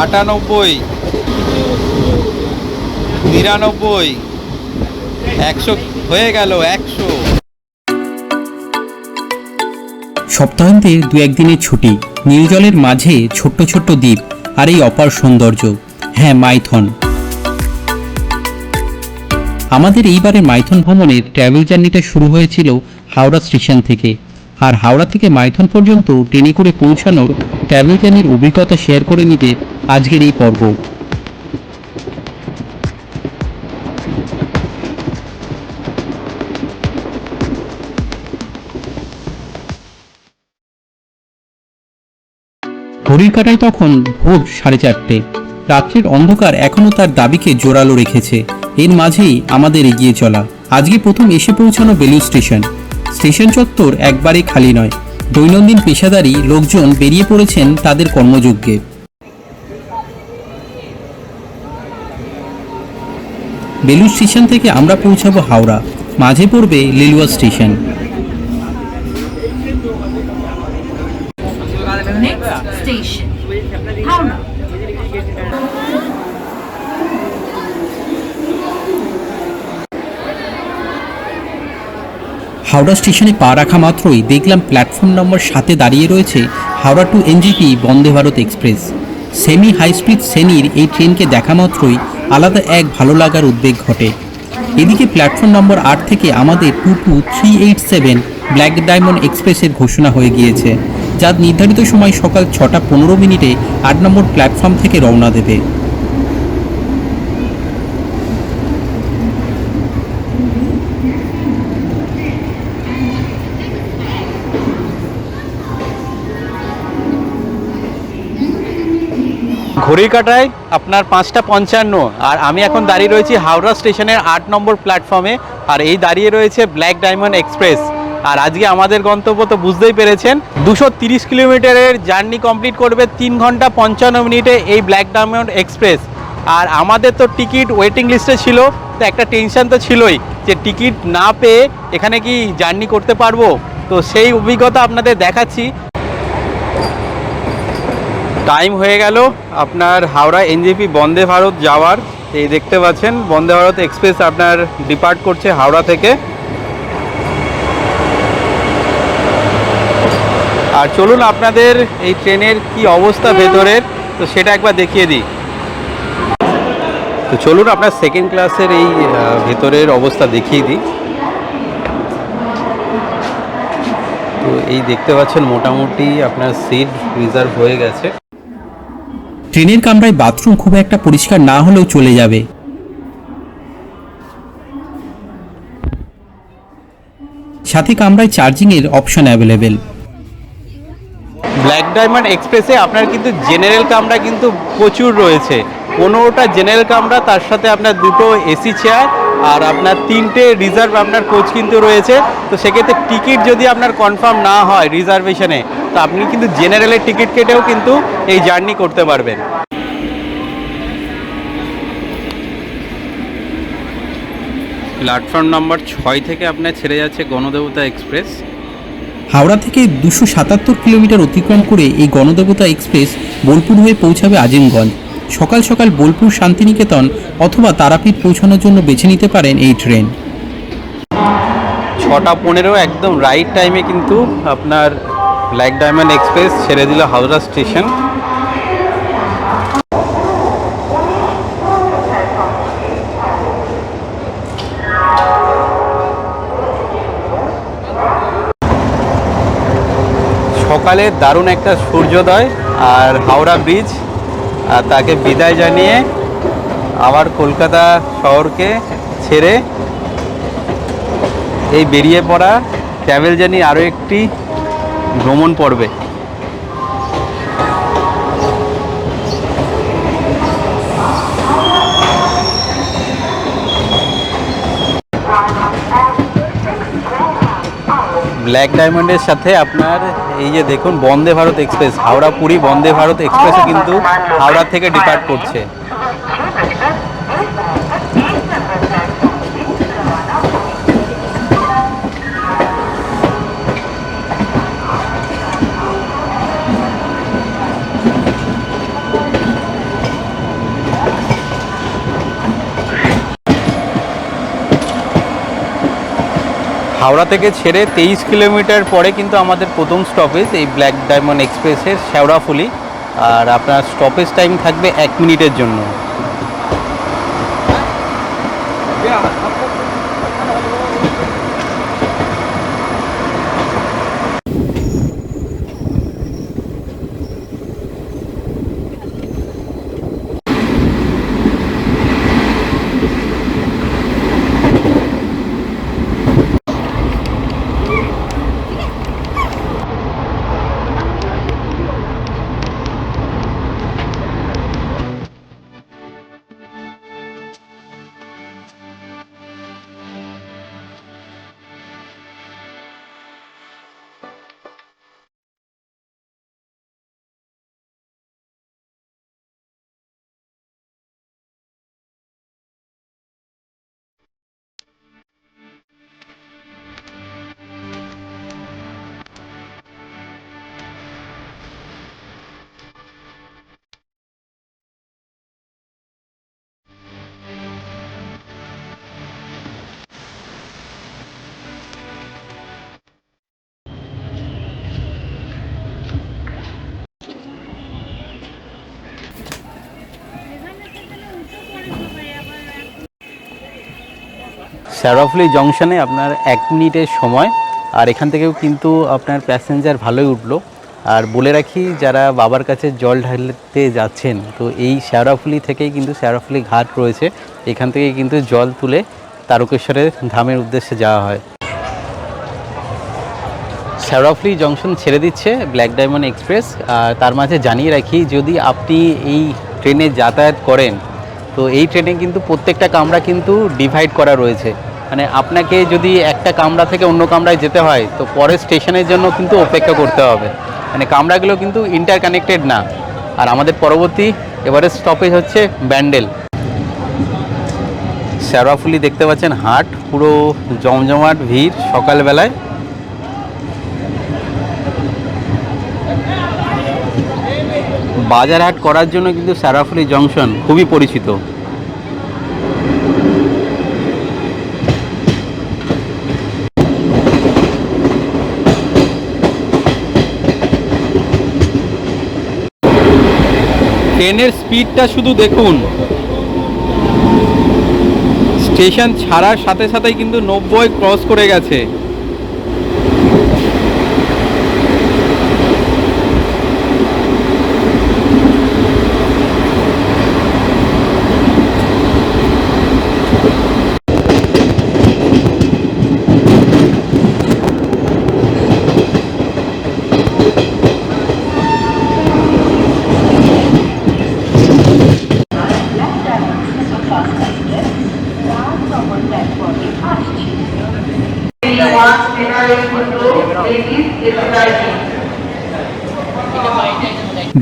আটানব্বই, নিরানব্বই, একশো, হয়ে গেল একশো। সপ্তাহান্তে দু একদিনের ছুটি নীল জলের মাঝে ছোট্ট ছোট্ট দ্বীপ আর এই অপার সৌন্দর্য। হ্যাঁ মাইথন। আমাদের এইবারের মাইথন ভ্রমণের ট্র্যাভেল জার্নিটা শুরু হয়েছিল হাওড়া স্টেশন থেকে। আর হাওড়া থেকে মাইথন পর্যন্ত ট্রেনে করে পৌঁছানোর ট্রাভেল জার্নির অভিজ্ঞতা শেয়ার করে নিতে আজকের এই পর্ব। ঘড়ির কাটায় তখন ভোর সাড়ে চারটে। রাত্রির অন্ধকার এখনও তার দাবিকে জোরালো রেখেছে। এর মাঝেই আমাদের এগিয়ে চলা। আজকে প্রথম এসে পৌঁছানো বেলু স্টেশন। স্টেশন চত্বর একবারে খালি নয়। দৈনন্দিন পেশাদারী লোকজন বেরিয়ে পড়েছেন তাদের কর্মযজ্ঞে। বেলু স্টেশন থেকে আমরা পৌঁছাবো হাওড়া। মাঝে পড়বে লিলুয়া স্টেশন। হাওড়া স্টেশনে পা রাখা মাত্রই দেখলাম প্ল্যাটফর্ম নম্বর সাতে দাঁড়িয়ে রয়েছে Howrah to NJP Vande Bharat express. Semi high speed শ্রেণির এই ট্রেনকে দেখা মাত্রই আলাদা এক ভালো লাগার উদ্বেগ ঘটে। এদিকে প্ল্যাটফর্ম নম্বর আট থেকে আমাদের two two three eight seven black diamond এক্সপ্রেসের ঘোষণা হয়ে গিয়েছে যার নির্ধারিত সময় সকাল ছটা পনেরো মিনিটে আট নম্বর প্ল্যাটফর্ম থেকে রওনা দেবে। ঘড়ির কাটায় আপনার পাঁচটা পঞ্চান্ন। আর আমি এখন দাঁড়িয়ে রয়েছি হাওড়া স্টেশনের আট নম্বর প্ল্যাটফর্মে আর এই দাঁড়িয়ে রয়েছে ব্ল্যাক ডায়মন্ড এক্সপ্রেস আর আজকে আমাদের গন্তব্য তো বুঝতেই পেরেছেন, দুশো তিরিশ কিলোমিটারের জার্নি কমপ্লিট করবে তিন ঘণ্টা পঞ্চান্ন মিনিটে এই ব্ল্যাক ডায়মন্ড এক্সপ্রেস আর আমাদের তো টিকিট ওয়েটিং লিস্টে ছিল, তো একটা টেনশন তো ছিলই যে টিকিট না পেয়ে এখানে কি জার্নি করতে পারব? তো সেই অভিজ্ঞতা আপনাদের দেখাচ্ছি। টাইম হয়ে গেল আপনার হাওড়া এনজেপি বন্দে ভারত যাওয়ার। এই দেখতে পাচ্ছেন, বন্দে ভারত এক্সপ্রেস আপনার ডিপার্ট করছে হাওড়া থেকে। আর চলুন আপনাদের এই ট্রেনের কি অবস্থা ভেতরের, তো সেটা একবার দেখিয়ে দিই। তো চলুন আপনার সেকেন্ড ক্লাসের এই ভেতরের অবস্থা দেখিয়ে দিই। তো এই দেখতে পাচ্ছেন, মোটামুটি আপনার সিট রিজার্ভ হয়ে গেছে। ট্রেনের কামরায় বাথরুম খুব একটা পরিষ্কার না হলেও চলে যাবে। সাথে কামরায় চার্জিংয়ের অপশন অ্যাভেলেবেল। ব্ল্যাক ডায়মন্ড এক্সপ্রেসে আপনার কিন্তু জেনারেল কামরা কিন্তু প্রচুর রয়েছে। পনেরোটা জেনারেল কামরা, তার সাথে আপনার দুটো এসি চেয়ার আর আপনার তিনটে রিজার্ভ আপনার কোচ কিন্তু রয়েছে। তো সেক্ষেত্রে টিকিট যদি আপনার কনফার্ম না হয় রিজার্ভেশনে তো আপনি কিন্তু জেনারেলের টিকিট কেটেও কিন্তু এই জার্নি করতে পারবেন। প্ল্যাটফর্ম নম্বর ছয় থেকে আপনার ছেড়ে যাচ্ছে গণদেবতা এক্সপ্রেস হাওড়া থেকে দুশো সাতাত্তর কিলোমিটার অতিক্রম করে এই গণদেবতা এক্সপ্রেস বোলপুর হয়ে পৌঁছাবে আজিমগঞ্জ। সকাল সকাল বোলপুর শান্তিনিকেতন অথবা তারাপীঠ পৌঁছানোর জন্য বেছে নিতে পারেন এই ট্রেন। ছটা পনেরো একদম রাইট টাইমে কিন্তু আপনার ব্ল্যাক ডায়মন্ড এক্সপ্রেস ছেড়ে দিল হাওড়া স্টেশন। সকালে দারুণ একটা সূর্যোদয় আর হাওড়া ব্রিজ। আর তাকে বিদায় জানিয়ে আবার কলকাতা শহরকে ছেড়ে এই বেরিয়ে পড়া ট্রাভেল জার্নি আরও একটি ভ্রমণ পর্বে। ব্ল্যাক ডায়মন্ডের সাথে আপনার এই যে দেখুন, বন্দে ভারত এক্সপ্রেস, হাওড়া পুরী বন্দে ভারত এক্সপ্রেসও কিন্তু হাওড়া থেকে ডিপার্ট করছে। হাওড়া থেকে ছেড়ে তেইশ কিলোমিটার পরে কিন্তু আমাদের প্রথম স্টপেজ এই ব্ল্যাক ডায়মন্ড এক্সপ্রেসের শ্যাওড়াফুলি আর আপনার স্টপেজ টাইম থাকবে এক মিনিটের জন্য। শ্যারফলি জংশনে আপনার এক মিনিটের সময়, আর এখান থেকেও কিন্তু আপনার প্যাসেঞ্জার ভালোই উঠল। আর বলে রাখি, যারা বাবার কাছে জল ঢালতে যাচ্ছেন, তো এই শ্যাওড়াফুলি থেকেই কিন্তু শ্যাওড়াফুলি ঘাট রয়েছে। এখান থেকে কিন্তু জল তুলে তারকেশ্বরের ধামের উদ্দেশ্যে যাওয়া হয়। শ্যাওড়াফুলি জংশন ছেড়ে দিচ্ছে ব্ল্যাক ডায়মন্ড এক্সপ্রেস আর তার মাঝে জানিয়ে রাখি, যদি আপনি এই ট্রেনে যাতায়াত করেন, তো এই ট্রেনে কিন্তু প্রত্যেকটা কামরা কিন্তু ডিভাইড করা রয়েছে। মানে আপনাকে যদি একটা কামরা থেকে অন্য কামরায় যেতে হয়, তো পরের স্টেশনের জন্য কিন্তু অপেক্ষা করতে হবে। মানে কামরাগুলো কিন্তু ইন্টারকানেক্টেড না। আর আমাদের পরবর্তী এবারে স্টপেজ হচ্ছে ব্যান্ডেল শ্যাওড়াফুলি দেখতে পাচ্ছেন, হাট, পুরো জমজমাট ভিড় সকালবেলায়। বাজার হাট করার জন্য কিন্তু সারাফুলি জংশন খুবই পরিচিত। ট্রেনের স্পিডটা শুধু দেখুন। স্টেশন ছাড়ার সাথে সাথেই কিন্তু নব্বই ক্রস করে গেছে।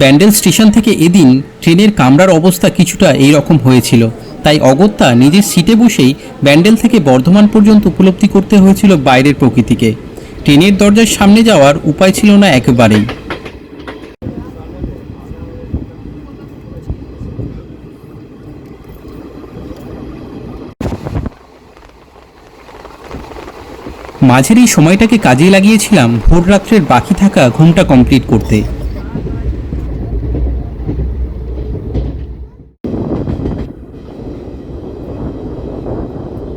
ব্যান্ডেল স্টেশন থেকে এদিন ট্রেনের কামরার অবস্থা কিছুটা এই রকম হয়েছিল। তাই অগত্যা নিজের সিটে বসেই ব্যান্ডেল থেকে বর্ধমান পর্যন্ত উপলব্ধি করতে হয়েছিল বাইরের প্রকৃতিকে। ট্রেনের দরজার সামনে যাওয়ার উপায় ছিল না একেবারেই। মাঝের এই সময়টাকে কাজে লাগিয়েছিলাম ভোর রাত্রের বাকি থাকা ঘুমটা কমপ্লিট করতে।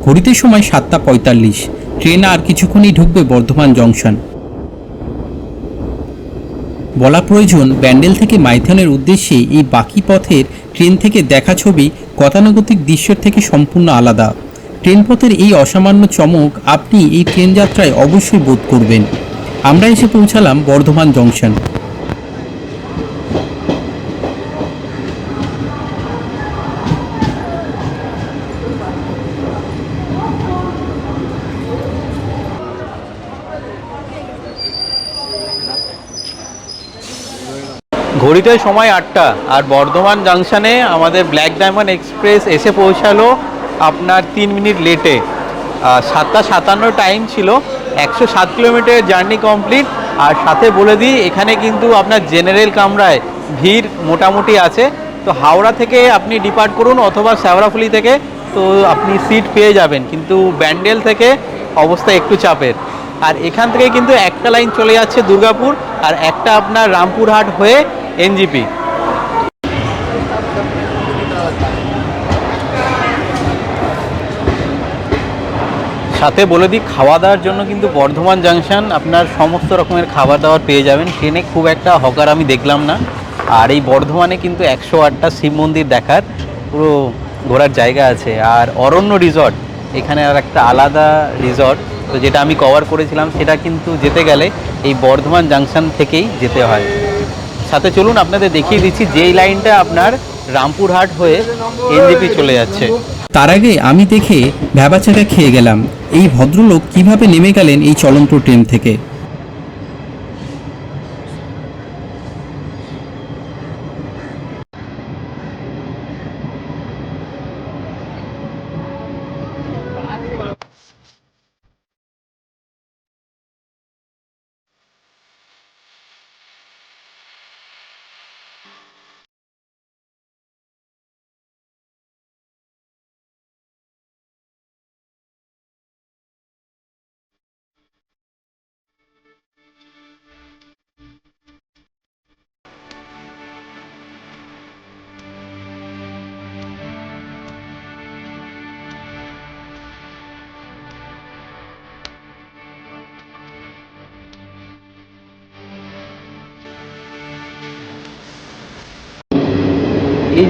ঘড়িতে সময় সাতটা পঁয়তাল্লিশ। ট্রেন আর কিছুক্ষণই ঢুকবে বর্ধমান জংশন। বলা প্রয়োজন, ব্যান্ডেল থেকে মাইথনের উদ্দেশ্যে এই বাকি পথের ট্রেন থেকে দেখা ছবি গতানুগতিক দৃশ্যের থেকে সম্পূর্ণ আলাদা। ট্রেন পথের এই অসামান্য চমক আপনি এই ট্রেন যাত্রায় অবশ্যই বোধ করবেন। আমরা এসে পৌঁছালাম বর্ধমান জংশন। ঘড়িতে সময় আটটা, আর বর্ধমান জাংশনে আমাদের ব্ল্যাক ডায়মন্ড এক্সপ্রেস এসে পৌঁছালো আপনার তিন মিনিট লেটে সাতটা সাতান্ন টাইম ছিল, একশো সাত কিলোমিটার জার্নি কমপ্লিট আর সাথে বলে দিই, এখানে কিন্তু আপনার জেনারেল কামরায় ভিড় মোটামুটি আছে। তো হাওড়া থেকে আপনি ডিপার্ট করুন অথবা শ্যাওড়াফুলি থেকে, তো আপনি সিট পেয়ে যাবেন। কিন্তু ব্যান্ডেল থেকে অবস্থা একটু চাপের। আর এখান থেকে কিন্তু একটা লাইন চলে যাচ্ছে দুর্গাপুর আর একটা আপনার রামপুরহাট হয়ে এনজিপি। সাথে বলে দিই, খাওয়া দাওয়ার জন্য কিন্তু বর্ধমান জাংশন আপনার সমস্ত রকমের খাবার দাবার পেয়ে যাবেন। ট্রেনে খুব একটা হকার আমি দেখলাম না। আর এই বর্ধমানে কিন্তু একশো আটটা শিব মন্দির দেখার পুরো ঘোরার জায়গা আছে। আর অরণ্য রিসর্ট এখানে আর একটা আলাদা রিসর্ট তো যেটা আমি কভার করেছিলাম, সেটা কিন্তু যেতে গেলে এই বর্ধমান জাংশন থেকেই যেতে হয়। সাথে চলুন আপনাদের দেখিয়ে দিচ্ছি যেই লাইনটা আপনার রামপুরহাট হয়ে এনজিপি চলে যাচ্ছে। তার আগে আমি দেখে ভ্যাবাচাকা খেয়ে গেলাম। এই ভদ্রলোক কীভাবে নেমে গেলেন এই চলন্ত ট্রেন থেকে?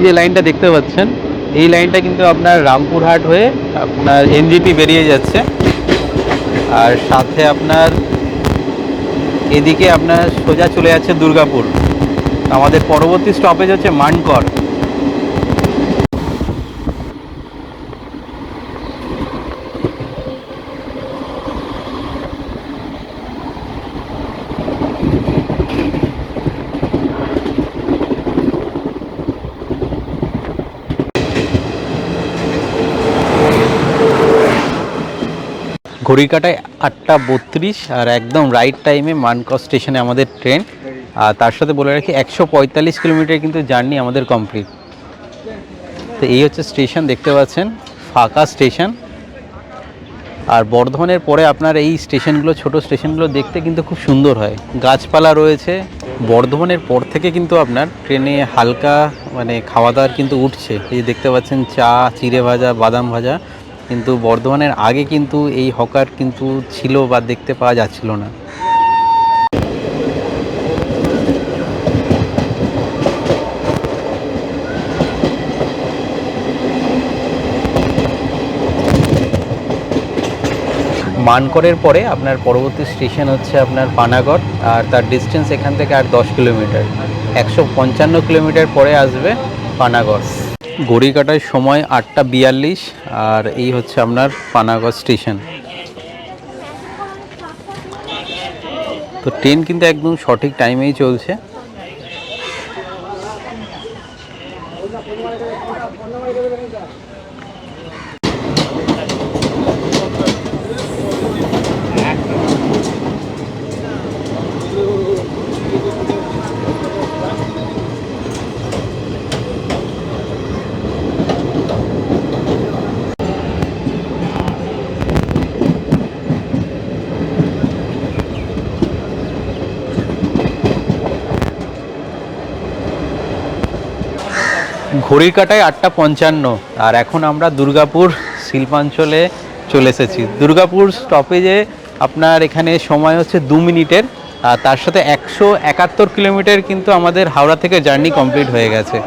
যে লাইনটা দেখতে পাচ্ছেন, এই লাইনটা কিন্তু আপনার রামপুরহাট হয়ে আপনার এনজিপি বেরিয়ে যাচ্ছে। আর সাথে আপনার এদিকে আপনার সোজা চলে যাচ্ছে দুর্গাপুর। আমাদের পরবর্তী স্টপেজ হচ্ছে মানকর। ঘড়ির কাটায় আটটা বত্রিশ আর একদম রাইট টাইমে মানকর স্টেশনে আমাদের ট্রেন আর তার সাথে বলে রাখি, একশো পঁয়তাল্লিশ কিলোমিটার কিন্তু জার্নি আমাদের কমপ্লিট তো এই হচ্ছে স্টেশন দেখতে পাচ্ছেন, ফাঁকা স্টেশন আর বর্ধমানের পরে আপনার এই স্টেশনগুলো, ছোট স্টেশনগুলো দেখতে কিন্তু খুব সুন্দর হয়। গাছপালা রয়েছে। বর্ধমানের পর থেকে কিন্তু আপনার ট্রেনে হালকা মানে খাওয়া দাওয়ার কিন্তু উঠছে। এই দেখতে পাচ্ছেন, চা, চিড়ে ভাজা, বাদাম ভাজা। কিন্তু বর্ধমানের আগে কিন্তু এই হকার কিন্তু ছিল বা দেখতে পাওয়া যাচ্ছিল না। মানকরের পরে আপনার পরবর্তী স্টেশন হচ্ছে আপনার পানাগড়, আর তার ডিস্টেন্স এখান থেকে আর দশ কিলোমিটার। একশো পঞ্চান্ন কিলোমিটার পরে আসবে পানাগড়। ঘড়ি কাটার সময় আটটা বিয়াল্লিশ, আর এই হচ্ছে আপনার পানাগড় স্টেশন। তো ট্রেন কিন্তু একদম সঠিক টাইমেই চলছে। ঘড়ির কাটায় আটটা পঞ্চান্ন। আর এখন আমরা দুর্গাপুর শিল্পাঞ্চলে চলে এসেছি। দুর্গাপুর স্টপেজে আপনার এখানে সময় হচ্ছে দু মিনিটের, আর তার সাথে একশো একাত্তর কিলোমিটার কিন্তু আমাদের হাওড়া থেকে জার্নি কমপ্লিট হয়ে গেছে।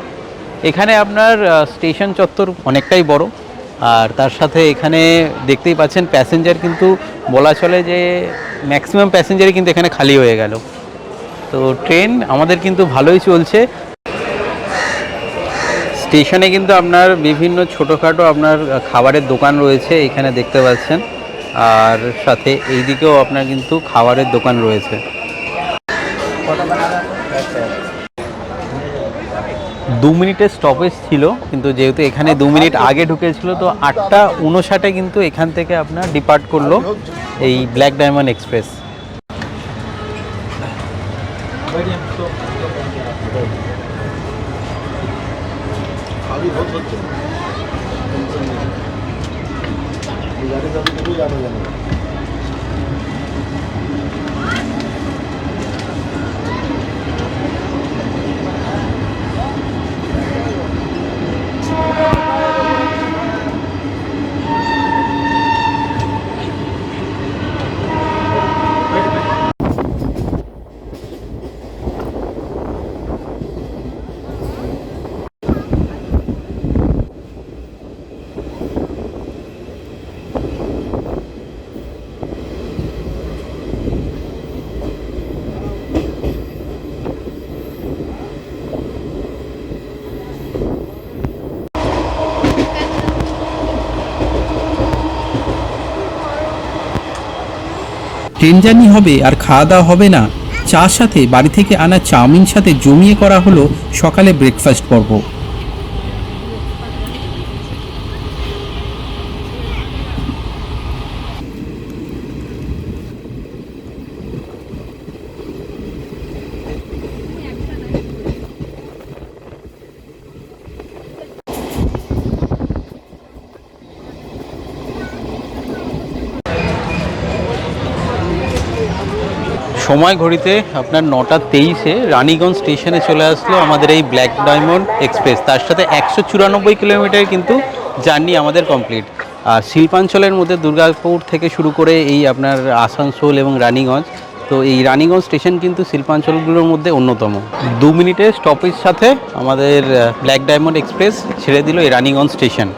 এখানে আপনার স্টেশন চত্বর অনেকটাই বড়, আর তার সাথে এখানে দেখতেই পাচ্ছেন প্যাসেঞ্জার কিন্তু বলা চলে যে ম্যাক্সিমাম প্যাসেঞ্জারই কিন্তু এখানে খালি হয়ে গেল। তো ট্রেন আমাদের কিন্তু ভালোই চলছে স্টেশনে কিন্তু আপনার বিভিন্ন ছোটোখাটো আপনার খাবারের দোকান রয়েছে, এখানে দেখতে পাচ্ছেন। আর সাথে এই দিকেও আপনার কিন্তু খাবারের দোকান রয়েছে। দু মিনিটের স্টপেজ ছিল, কিন্তু যেহেতু এখানে দু মিনিট আগে ঢুকেছিল, তো আটটা উনষাটে কিন্তু এখান থেকে আপনার ডিপার্ট করল এই ব্ল্যাক ডায়মন্ড এক্সপ্রেস যাবে জানি ট্রেন জার্নি হবে আর খাওয়া দাওয়া হবে না। চার সাথে বাড়ি থেকে আনা চাউমিন সাথে জমিয়ে করা হলো সকালে ব্রেকফাস্ট পর্ব। সময় ঘড়িতে আপনার নটা তেইশে রানীগঞ্জ স্টেশনে চলে আসলো আমাদের এই ব্ল্যাক ডায়মন্ড এক্সপ্রেস। তার সাথে একশো চুরানব্বই কিলোমিটার কিন্তু জার্নি আমাদের কমপ্লিট। আর শিল্পাঞ্চলের মধ্যে দুর্গাপুর থেকে শুরু করে এই আপনার আসানসোল এবং রানীগঞ্জ। তো এই রানীগঞ্জ স্টেশন কিন্তু শিল্পাঞ্চলগুলোর মধ্যে অন্যতম। দু মিনিটে স্টপেজ সাথে আমাদের ব্ল্যাক ডায়মন্ড এক্সপ্রেস ছেড়ে দিল এই রানীগঞ্জ স্টেশন।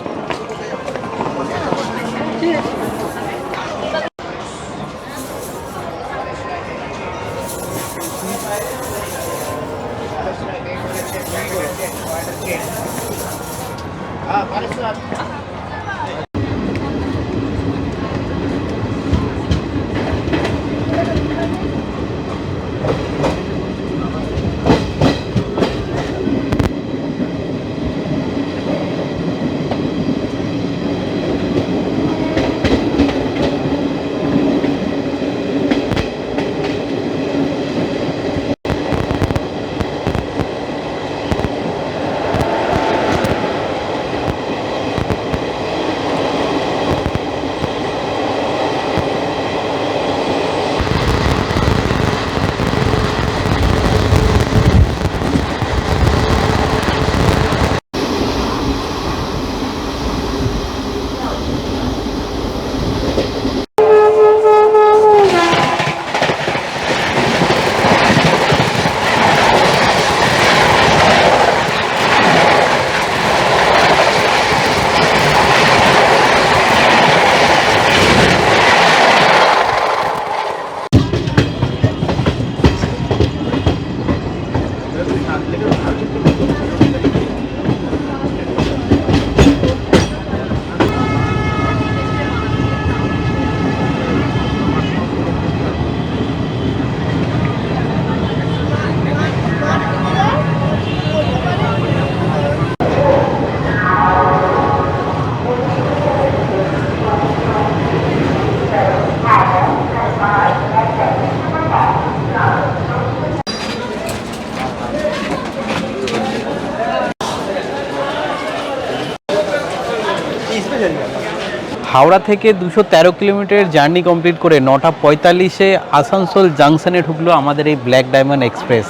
হাওড়া থেকে দুশো তেরো কিলোমিটার জার্নি কমপ্লিট করে নটা পঁয়তাল্লিশে আসানসোল জাংশনে ঢুকলো আমাদের এই ব্ল্যাক ডায়মন্ড এক্সপ্রেস।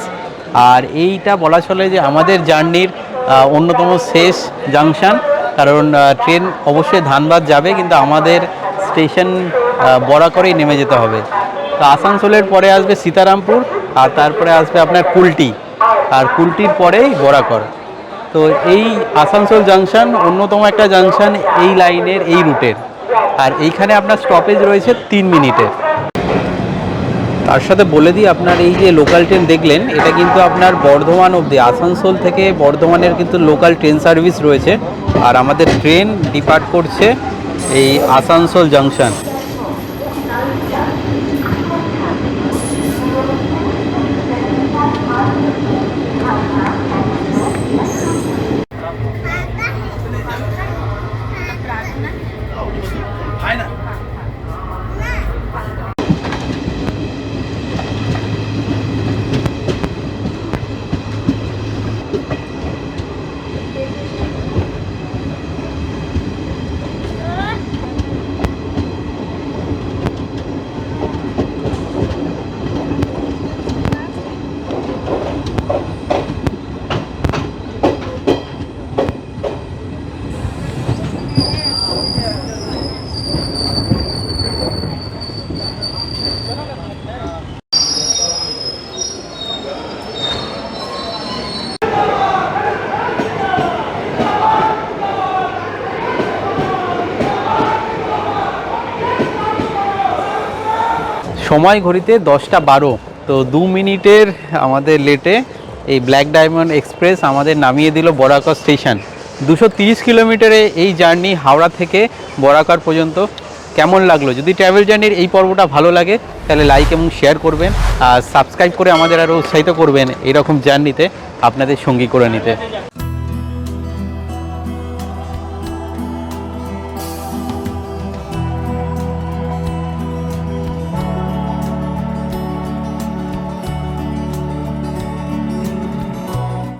আর এইটা বলা চলে যে আমাদের জার্নির অন্যতম শেষ জাংশন। কারণ ট্রেন অবশ্যই ধানবাদ যাবে, কিন্তু আমাদের স্টেশন বড়া করেই নেমে যেতে হবে। তো আসানসোলের পরে আসবে সীতারামপুর, আর তারপরে আসবে আপনার কুলটি। আর কুলটির পরেই বরাকর তো এই আসানসোল জাংশন অন্যতম একটা জাংশন এই লাইনের, এই রুটের। আর এইখানে আপনার স্টপেজ রয়েছে তিন মিনিটে। তার সাথে বলে দিই, আপনার এই যে লোকাল ট্রেন দেখলেন, এটা কিন্তু আপনার বর্ধমান অবধি, আসানসোল থেকে বর্ধমানের কিন্তু লোকাল ট্রেন সার্ভিস রয়েছে। আর আমাদের ট্রেন ডিপার্ট করছে এই আসানসোল জাংশন সময় ঘড়িতে দশটা বারো। তো দু মিনিটের আমাদের লেটে এই ব্ল্যাক ডায়মন্ড এক্সপ্রেস আমাদের নামিয়ে দিল বরাকর স্টেশন। দুশো তিরিশ কিলোমিটারে এই জার্নি হাওড়া থেকে বরাকর পর্যন্ত। কেমন লাগল? যদি ট্রাভেল জার্নির এই পর্বটা ভালো লাগে, তাহলে লাইক এবং শেয়ার করবেন। আর সাবস্ক্রাইব করে আমাদের আরও উৎসাহিত করবেন এরকম জার্নিতে আপনাদের সঙ্গী করে নিতে।